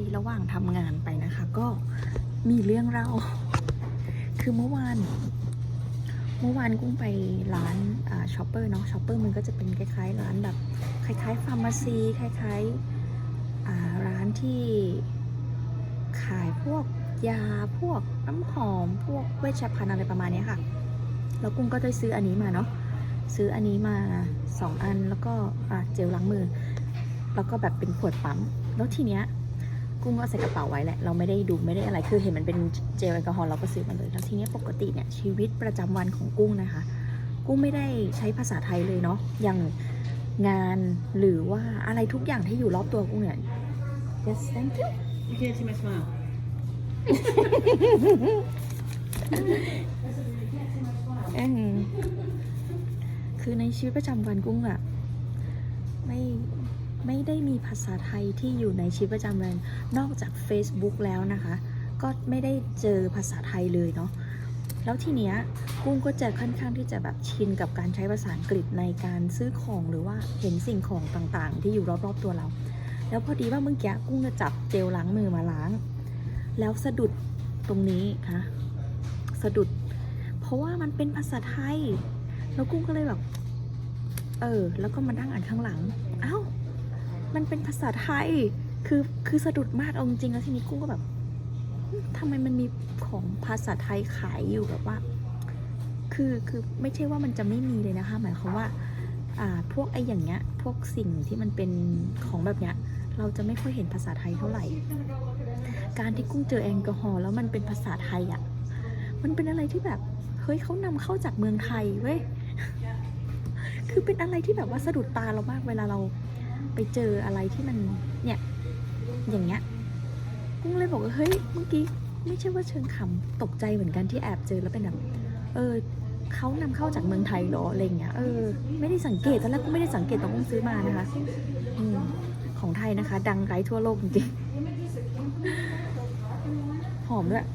ดีระหว่างทำงานไปนะคะ ก็มีเรื่องเล่า คือเมื่อวาน เมื่อวานกุ้งไปร้านอ่าช็อปเปอร์เนาะช็อปเปอร์มันก็จะเป็นคล้ายๆ ร้านแบบคล้ายๆฟาร์มาซีคล้ายๆอ่าร้านที่ขายพวกยาพวกน้ำหอม พวกเวชภัณฑ์อะไรประมาณนี้ค่ะ แล้วกุ้งก็ได้ซื้ออันนี้มาเนาะซื้ออันนี้มาสองอันแล้วก็เจลล้างมือ แล้วก็แบบเป็นขวดปั๊ม แล้วทีเนี้ย กุ้งก็ใส่กระเป๋าไว้แหละ เราไม่ได้ดูไม่ได้อะไร คือเห็นมันเป็นเจลแอลกอฮอล์เราก็ซื้อมาเลย แล้วทีเนี้ยปกติเนี่ยชีวิตประจำวันของกุ้งนะคะ กุ้งไม่ได้ใช้ภาษาไทยเลยเนาะ อย่างงานหรือว่าอะไรทุกอย่างที่อยู่รอบตัวกุ้งเนี่ย yes thank you You can't see my smile. เออคือในชีวิตประจำวันกุ้งอะไม่ ไม่ได้มีภาษาไทยที่อยู่ในชีวิตประจำวันนอกจาก Facebook แล้วนะคะ ก็ไม่ได้เจอภาษาไทยเลยเนาะแล้วทีเนี้ยกุ้งก็จะค่อนข้างที่จะแบบชินกับการใช้ภาษาอังกฤษในการซื้อของหรือว่าเห็นสิ่งของต่างๆ ที่อยู่รอบๆตัวเรา แล้วพอดีว่าเมื่อกี้กุ้งจะจับเจลล้างมือมาล้าง แล้วสะดุดตรงนี้ค่ะสะดุด เพราะว่ามันเป็นภาษาไทย แล้วกุ้งก็เลยแบบ เออ แล้วก็มานั่งอ่านข้างหลัง เอ้า มันเป็นภาษาไทย คือคือสะดุดมากเอาจริงแล้วทีนี้กุ้งก็แบบทำไมมันมีของภาษาไทยขายอยู่แบบว่า คือคือไม่ใช่ว่ามันจะไม่มีเลยนะคะ หมายความว่าอ่าพวกไอ้อย่างเงี้ย พวกสิ่งที่มันเป็นของแบบเนี้ย เราจะไม่ค่อยเห็นภาษาไทยเท่าไหร่ การที่กุ้งเจอแอลกอฮอล์แล้วมันเป็นภาษาไทยอะ่ะ มันเป็นอะไรที่แบบเฮ้ยเขานำเข้าจากเมืองไทยเว้ย คือเป็นอะไรที่แบบว่าสะดุดตาเรามากเวลาเรา ไปเจออะไรที่มันเนี่ยอย่างเงี้ยกุ้งเลยบอกว่าเฮ้ยเมื่อกี้ไม่ใช่ว่าเชิงขำตกใจเหมือนกันที่แอบเจอแล้วเป็นแบบเออเขานำเข้าจากเมืองไทยหรออะไรเงี้ยเออไม่ได้สังเกตตอนแรกกุ้งไม่ได้สังเกตตอนกุ้งซื้อมานะคะอืของไทยนะคะ ดังไกลทั่วโลกจริงหอมด้วย